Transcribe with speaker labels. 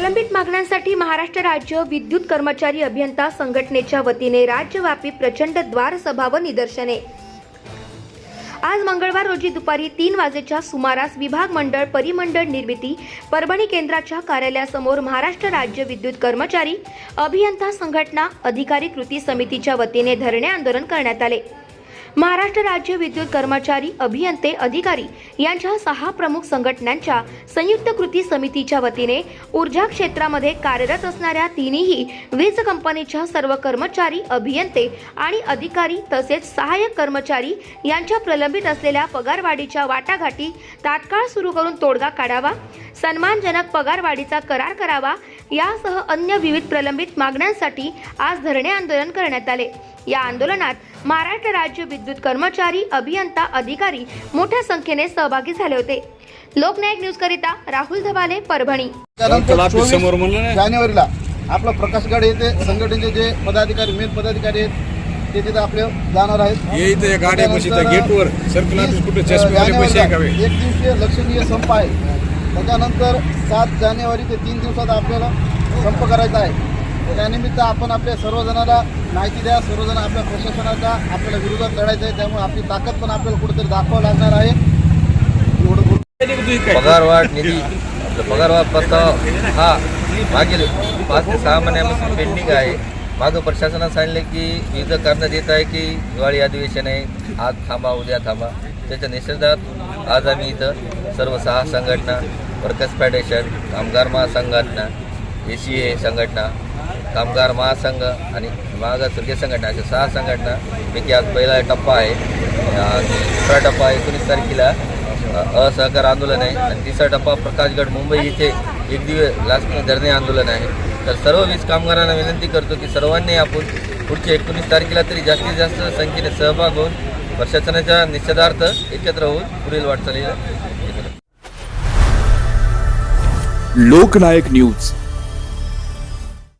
Speaker 1: प्रलंबित मागण्यांसाठी महाराष्ट्र राज्य विद्युत कर्मचारी अभियंता संघटनेच्या वतीने राज्यव्यापी प्रचंड द्वार सभा व निदर्शने. आज मंगळवार रोजी दुपारी तीन वाजेच्या सुमारास विभाग मंडळ परिमंडळ निर्मिती परभणी केंद्राच्या कार्यालयासमोर महाराष्ट्र राज्य विद्युत कर्मचारी अभियंता संघटना अधिकारी कृती समितीच्या वतीने धरणे आंदोलन करण्यात आले. महाराष्ट्र राज्य विद्युत कर्मचारी अभियंते अधिकारी यांच्या सहा प्रमुख संघटनांच्या संयुक्त कृती समितीच्या वतीने ऊर्जा क्षेत्रामध्ये कार्यरत असणाऱ्या तिन्ही वीज कंपनीच्या सर्व कर्मचारी अभियंते आणि अधिकारी तसेच सहाय्यक कर्मचारी यांच्या प्रलंबित असलेल्या पगारवाढीच्या वाटाघाटी तात्काळ सुरू करून तोडगा काढावा सन्मानजनक पगारवाढीचा करार करावा यासह अन्य विविध प्रलंबित मागण्यांसाठी आज धरणे आंदोलन करण्यात आले. या आंदोलनात महाराष्ट्र राज्य विद्युत कर्मचारी अभियंता अधिकारी मोठ्या संख्येने सहभागी झाले होते. लोकनायक न्यूज करिता राहुल धबाले परभणी.
Speaker 2: जानेवारीला आपला प्रकाशगड येथे संघटनेचे जे पदाधिकारी मेन पदाधिकारी आहेत ते तिथे आपले जाणार आहेत.
Speaker 3: गाड्या गेटवर सर्कल कुठे
Speaker 2: एक दिवसीय लक्षणीय संप आहे. त्याच्यानंतर सात जानेवारी ते तीन दिवसात आपल्याला संप करायचा आहे. त्यानिमित्त आपण आपल्या सर्वजणाला माहिती द्या सर्वजण आपल्या प्रशासनाच्या आपल्याला विरोधात लढायचं आहे त्यामुळे आपली ताकद पण आपल्याला कुठेतरी दाखवावं लागणार आहे.
Speaker 4: पगारवाढ निधी पगारवाढ प्रस्ताव हा मागील पाच ते सहा महिन्यापासून पेंडिंग आहे. मागं प्रशासनानं सांगितले की विविध कारणं देत आहे की दिवाळी अधिवेशन आहे आज थांबा उद्या थांबा. त्याच्या निषेधात आज आम्ही इथं सर्व सहा संघटना वर्कर्स फेडरेशन कामगार महासंघटना ए सी ए संघटना कामगार महासंघ आणि मागासवर्गीय संघटना अशा सहा संघटना पैकी आज पहिला टप्पा आहे. दुसरा टप्पा एकोणीस तारखेला असहकार आंदोलन आहे. आणि तिसरा टप्पा प्रकाशगड मुंबई इथे एक दिवस लास्ट धरणे आंदोलन आहे. तर सर्व वीज कामगारांना विनंती करतो की सर्वांनी आपण पुढच्या एकोणीस तारखेला तरी जास्तीत जास्त संख्येने सहभाग होऊन प्रशासनाच्या निषेधार्थ एकत्र होऊन पुढील वाटचालीला
Speaker 5: लोकनायक न्यूज.